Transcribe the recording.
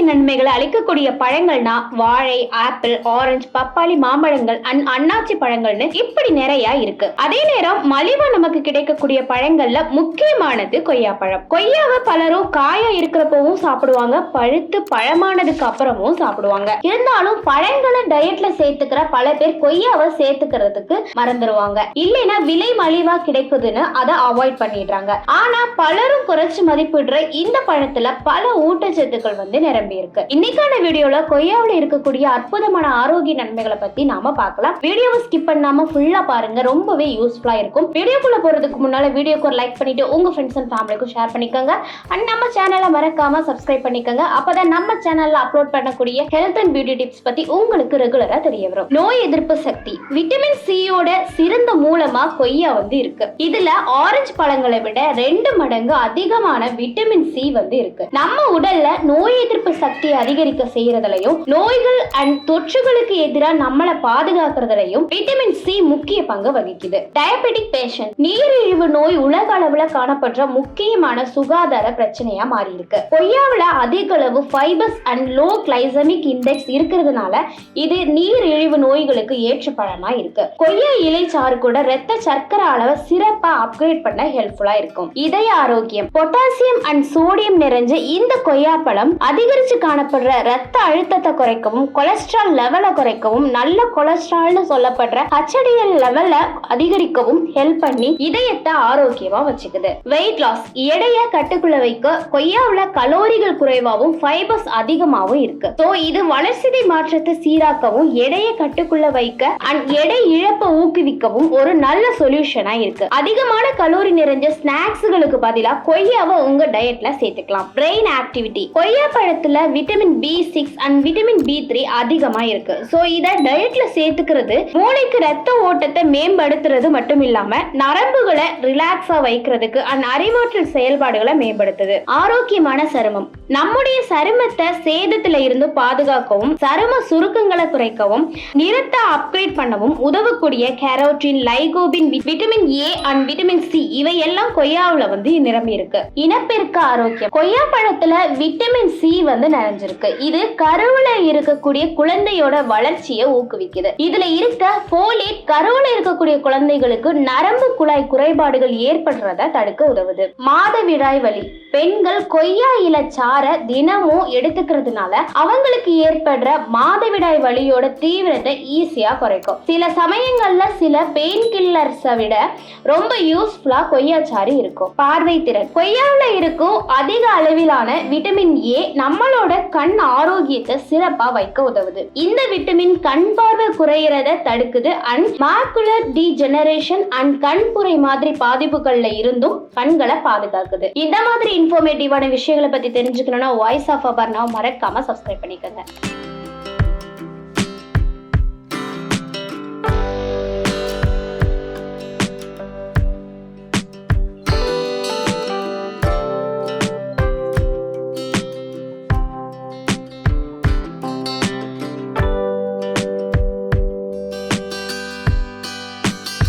ஆரோக்கிய நன்மைகளை அளிக்கக்கூடிய பழங்கள்னா வாழை ஆப்பிள் ஆரஞ்சு பப்பாளி மாம்பழங்கள் அண்ட் அன்னாச்சி பழங்கள்னு இப்படி நிறைய இருக்கு. அதே நேரம் மலிவா நமக்கு கிடைக்கக்கூடிய பழங்கள்ல முக்கியமானது கொய்யாப்பழம். கொய்யாவை பலரும் காயா இருக்கிறப்பவும் சாப்பிடுவாங்க பழுத்து பழமானதுக்கு அப்புறமும் சாப்பிடுவாங்க. இருந்தாலும் பழங்களை டயட்ல சேர்த்துக்கிற பல பேர் கொய்யாவை சேர்த்துக்கிறதுக்கு மறந்துடுவாங்க இல்லைன்னா விலை மலிவா கிடைக்குதுன்னு அதை அவாய்ட் பண்ணிடுறாங்க. ஆனா பலரும் குறைச்சு மதிப்பிடுற இந்த பழத்துல பல ஊட்டச்சத்துக்கள் வந்து நிரம்பி இருக்கு இன்னைக்கான வீடியோல கொய்யாவுல இருக்கக்கூடிய அற்புதமான ஆரோக்கிய நன்மைகளை பத்தி நாம பார்க்கலாம். வீடியோவை ஸ்கிப் பண்ணாம ஃபுல்லா பாருங்க. ரொம்பவே யூஸ்ஃபுல்லா இருக்கும். வீடியோக்குள்ள போறதுக்கு முன்னால வீடியோக்கு ஒரு லைக் பண்ணிட்டு உங்க ஃப்ரெண்ட்ஸ் அண்ட் ஃபேமிலிக்கும் ஷேர் பண்ணிக்கோங்க. அண்ட் நம்ம சேனலை மறக்காம சப்ஸ்கிரைப் பண்ணிக்கோங்க. அப்பதான் நம்ம சேனல்ல அப்லோட் பண்ணக்கூடிய ஹெல்த் அண்ட் பியூட்டி டிப்ஸ் பத்தி உங்களுக்கு ரெகுலரா தெரிய வரும். நோய் எதிர்ப்பு சக்தி. விட்டமின் சியோட சிறந்த மூலமா கொய்யா வந்து இருக்கு. இதுல ஆரஞ்சு பழங்களை விட ரெண்டு மடங்கு அதிகமான விட்டமின் சி வந்து இருக்கு. நம்ம உடல்ல நோய் எதிர்ப்பு சக்தியை அதிகரிக்க செய்யறதுலயும் நோய்கள் அண்ட் தொற்றுகளுக்கு எதிராக நம்மளை பாதுகாக்கிறதுலயும் விட்டமின் சி முக்கிய பங்கு வகிக்குது. டயபெட்டிக் பேஷண்ட் நீரிழிவு நோய் உலக அளவுல காணப்படுற முக்கியமான சுகாதார பிரச்சனையா மாறி இருக்கு கொய்யாவுல அதிக அளவு fibres and low glycemic index இருக்கிறதுனால இது நீரிழிவு நோய்களுக்கு ஏற்ற பழமா இருக்கு. கொய்யா இலை சாறு கூட ரத்த சர்க்கரை அளவை சிறப்பா அப்கிரேட் பண்ண ஹெல்ப்ஃபுல்லா இருக்கும். இதய ஆரோக்கியம் பொட்டாசியம் அண்ட் சோடியம் நிறைஞ்ச இந்த கொய்யாப்பழம் அதிகரிச்சு காணப்படுற ரத்த அழுத்தத்தை குறைக்கவும் கொலஸ்ட்ரால் லெவலை குறைக்கவும் நல்ல கொலஸ்ட்ரால்னு சொல்லப்படுற HDL லெவல்ல அதிகரிக்கவும் ஹெல்ப் பண்ணி இதயத்தை ஆரோக்கியமா வச்சுக்குது. வெயிட் லாஸ் எடைய கட்டுக்குள்ள வைக்க கொய்யாவுல கலோரிகள் குறைவாகவும் ஃபைபர்ஸ் அதிகமாகவும் இருக்கு. ஸோ இது வளர்சிதை மாற்றத்தை சீராக்கவும் எடையை கட்டுக்குள்ள வைக்க அண்ட் எடை இழப்பை ஊக்குவிக்கவும் ஒரு நல்ல சொல்யூஷனா இருக்கு. அதிகமான கலோரி நிறைஞ்ச ஸ்நாக்ஸ்களுக்கு பதிலா கொய்யாவை உங்க டயட்ல சேர்த்துக்கலாம். பிரெயின் ஆக்டிவிட்டி கொய்யா பழத்துல vitamin B six and vitamin B three அதிகமா இருக்கு. ஸோ இதை டயட்ல சேர்த்துக்கிறது மூளைக்கு ரத்த ஓட்டத்தை மேம்படுத்துறது மட்டும் இல்லாம நரம்புகளை ரிலாக்ஸா வைக்கிறதுக்கு அண்ட் அறிவாற்றல் செயல்பாடுகளை மேம்படுத்துது. ஆரோக்கியமான சருமம். நம்முடைய சருமத்தை சேதத்துல இருந்து பாதுகாக்கவும் சரும சுருக்கங்களை குறைக்கவும் நிறத்தை அப்கிரேட் பண்ணவும் உதவக்கூடிய carotene lycopene vitamin A and vitamin C இவை எல்லாம் கொய்யாவுல வந்து நிரம்பி இருக்கு. இனப்பெருக்க ஆரோக்கியம். கொய்யா பழத்துல விட்டமின் சி வந்து நிறைஞ்சிருக்கு. இது கருவுல இருக்கக்கூடிய குழந்தையோட வளர்ச்சியை ஊக்குவிக்குது. இதுல இருக்க போலேட் கருவுல இருக்கக்கூடிய குழந்தைகளுக்கு நரம்பு குழாய் குறைபாடுகள் ஏற்படுறத தடுக்க உதவுது. மாதவிடாய் வலி. பெண்கள் கொய்யா இல சார தினமும் எடுத்துக்கிறதுனால அவங்களுக்கு ஏற்படுற மாதவிடாய் வலியோட தீவிரத்தை ஈஸியா குறைக்கும். சில சமயங்கள்ல சில பெயின் கில்லர்ஸை விட ரொம்ப யூஸ்ஃபுல்லா கொய்யாச்சாறு இருக்கும். பார்வை திறன். கொய்யாவில் இருக்கும் அதிக அளவிலான விட்டமின் ஏ நம்மளோட கண் ஆரோக்கியத்தை சிறப்பா வைக்க உதவுது. இந்த விட்டமின் கண் பார்வை குறையிறத தடுக்குது அண்ட் மாக்குலர் டீஜெனரேஷன் அண்ட் கண்புரை மாதிரி பாதிப்புகள்ல இருந்தும் கண்களை பாதுகாக்குது. இந்த மாதிரி இன்ஃபர்மேட்டிவான விஷயங்களை பத்தி தெரிஞ்சுக்க தெரிஞ்சுக்கணும்னா வாய்ஸ் ஆஃப் அபர்னா மறக்காம சப்ஸ்கிரைப் பண்ணிக்கோங்க.